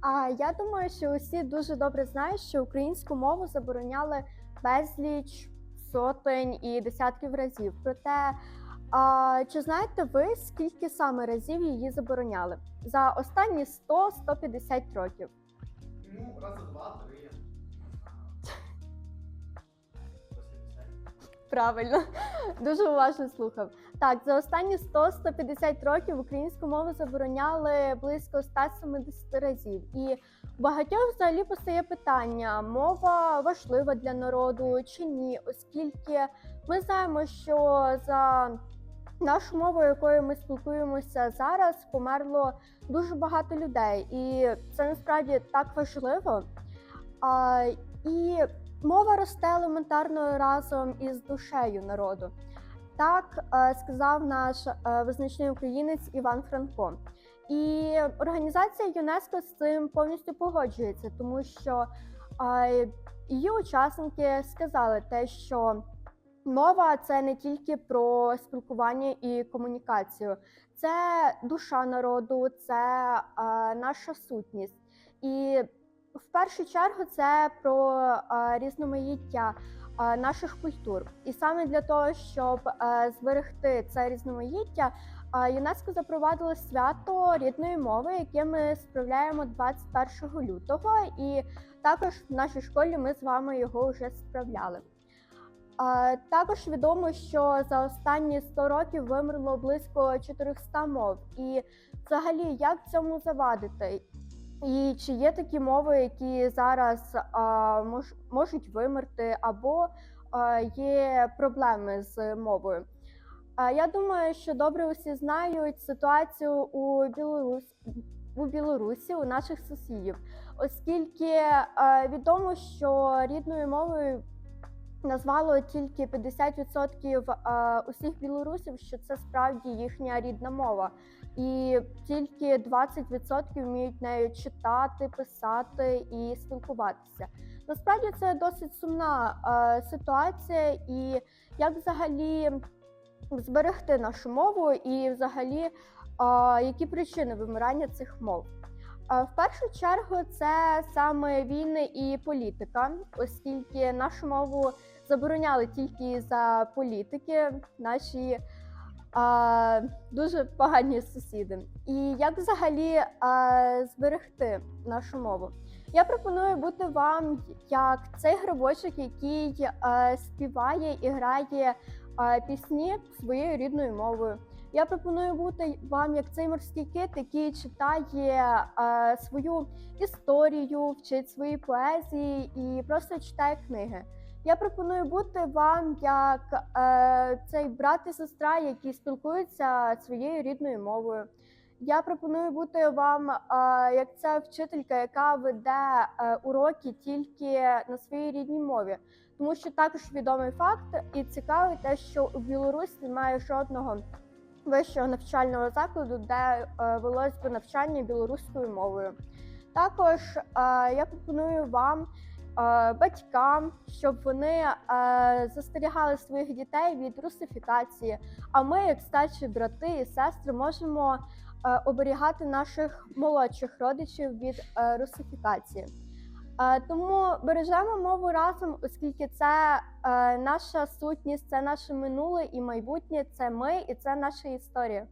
А я думаю, що усі дуже добре знають, що українську мову забороняли безліч сотень і десятків разів. Проте, а, чи знаєте ви, скільки саме разів її забороняли за останні 100-150 років? Ну, раз, два, три. Правильно, дуже уважно слухав. Так, за останні 100-150 років українську мову забороняли близько 170 разів. І багатьох взагалі постає питання: мова важлива для народу чи ні, оскільки ми знаємо, що за нашу мову, якою ми спілкуємося зараз, померло дуже багато людей, і це насправді так важливо. А, і Мова росте елементарно разом із душею народу. Так е, сказав наш е, визначний українець Іван Франко. І організація ЮНЕСКО з цим повністю погоджується, тому що її учасники сказали те, що мова це не тільки про спілкування і комунікацію, це душа народу, це е, наша сутність. І в першу чергу це про е, різноманіття е, наших культур. І саме для того, щоб е, зберегти це різноманіття, е, ЮНЕСКО запровадило свято рідної мови, яке ми справляємо 21 лютого. І також в нашій школі ми з вами його вже справляли. Е, Також відомо, що за останні 100 років вимерло близько 400 мов. І взагалі, як цьому завадити? І чи є такі мови, які зараз а, мож, можуть вимерти, або а, є проблеми з мовою? А, я думаю, що добре усі знають ситуацію у Білорусі. у Білорусі, у наших сусідів, оскільки а, відомо, що рідною мовою назвало тільки 50% усіх білорусів, що це справді їхня рідна мова і тільки 20% вміють нею читати, писати і спілкуватися. Насправді це досить сумна е, ситуація, і як взагалі зберегти нашу мову, і взагалі е, які причини вимирання цих мов. В першу чергу це саме війни і політика, оскільки нашу мову забороняли тільки за політики, наші а, дуже погані сусіди. І як взагалі а, зберегти нашу мову? Я пропоную бути вам як цей грибочок, який а, співає і грає пісні своєю рідною мовою. Я пропоную бути вам як цей морський кит, який читає свою історію, вчить свої поезії і просто читає книги. Я пропоную бути вам як е, цей брат і сестра, які спілкуються своєю рідною мовою. Я пропоную бути вам е, як ця вчителька, яка веде е, уроки тільки на своїй рідній мові. Тому що також відомий факт і цікавий те, що у Білорусі немає жодного вищого навчального закладу, де е, велось би навчання білоруською мовою. Також я пропоную вам батькам, щоб вони застерігали своїх дітей від русифікації. А ми, як старші брати і сестри, можемо оберігати наших молодших родичів від е, русифікації. Е, Тому бережемо мову разом, оскільки це е, наша сутність, це наше минуле і майбутнє, це ми і це наша історія.